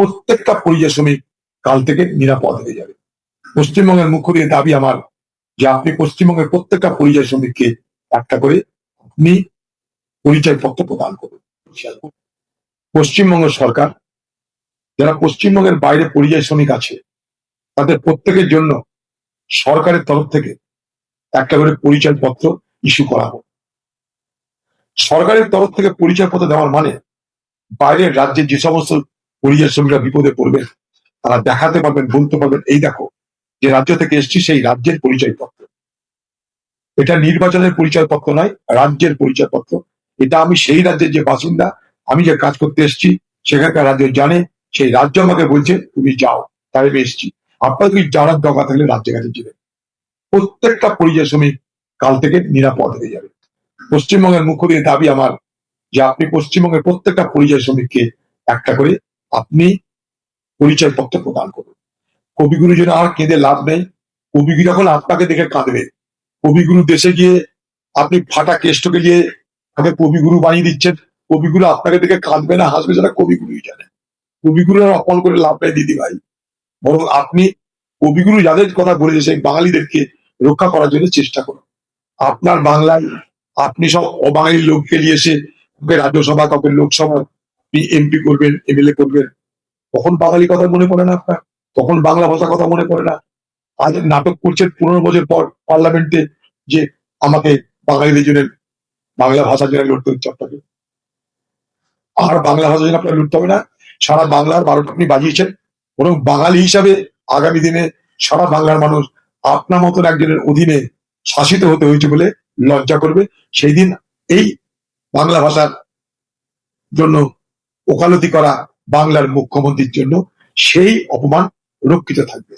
প্রত্যেকটা পরিযায়ী শ্রমিক কাল থেকে নিরাপদ হয়ে যাবে। পশ্চিমবঙ্গের মুখ্যমন্ত্রীর দাবি আমার যে আপনি পশ্চিমবঙ্গের প্রত্যেকটা পরিযায়ী শ্রমিককে একটা করে আপনি পরিচয়পত্র প্রদান করুন। পশ্চিমবঙ্গ সরকার, যারা পশ্চিমবঙ্গের বাইরে পরিযায়ী শ্রমিক আছে, তাদের প্রত্যেকের জন্য সরকারের তরফ থেকে একটা করে পরিচয়পত্র ইস্যু করা হোক। সরকারের তরফ থেকে পরিচয়পত্র দেওয়ার মানে বাইরের রাজ্যে যে সমস্ত পরিযায়ী শ্রমিকরা বিপদে পড়বেন, তারা দেখাতে পারবেন, বলতে পারবেন, এই দেখো, যে রাজ্য থেকে এসছি সেই রাজ্যের পরিচয়পত্র। এটা নির্বাচনের পরিচয়পত্র নয়, রাজ্যের পরিচয়পত্র। এটা আমি সেই রাজ্যের যে বাসিন্দা, আমি যে কাজ করতে এসেছি, সেখানকার রাজ্য জানে, সেই রাজ্য আমাকে বলছে, তুমি যাও, তাই আমি এসেছি। আপনার যদি জানার দরকার থাকলে রাজ্যের কাছে যাবেন প্রত্যেকটা পরিযায়ী শ্রমিক কাল থেকে নিরাপদ হয়ে যাবে। পশ্চিমবঙ্গের মুখ্যমন্ত্রীর দাবি আমার, যে আপনি পশ্চিমবঙ্গের প্রত্যেকটা পরিযায়ী শ্রমিককে একটা করে আপনি পরিচয়পত্র প্রদান করুন। কবিগুরু যেন আর কেঁদে লাভ নেই, কবিগুরু এখন আপনাকে দেখে কাঁদবে, কবিগুরু দেশে গিয়ে আপনি ফাটা কেষ্টকে গিয়ে তাকে কবিগুরু বানিয়ে দিচ্ছেন, কবিগুরু আপনাকে দেখে কাঁদবে না, হাসবে সেটা কবিগুরুই জানে। কবিগুরু অপমান করে লাভ নেই, দিদি ভাই। বরং আপনি কবিগুরু যাদের কথা বলেছে, সেই বাঙালিদেরকে রক্ষা করার জন্য চেষ্টা করুন। আপনার বাংলায় আপনি সব অবাঙালি লোককে নিয়ে এসে রাজ্যসভা কাউকে লোকসভা এমপি করবেন এমএলএ করবেন, তখন বাঙালি কথা মনে পড়ে না আপনার? তখন বাংলা ভাষা কথা মনে পড়ে না। আজ নাটক করছেন পনেরো বছর পর পার্লামেন্টে যে আমাকে বাঙালিদের জন্য বাংলা ভাষার জন্য লড়তে হচ্ছে আপনাকে। আর বাংলা ভাষার জন্য আপনার লড়তে হবে না। সারা বাংলার বারোটা আপনি বাজিয়েছেন। বরং বাঙালি হিসাবে আগামী দিনে সারা বাংলার মানুষ আপনার মতন একজনের অধীনে শাসিত হতে হয়েছে বলে লজ্জা করবে। সেই দিন এই বাংলা ভাষার জন্য ওকালতি করা বাংলার মুখ্যমন্ত্রীর জন্য সেই অপমান রক্ষিত থাকবে।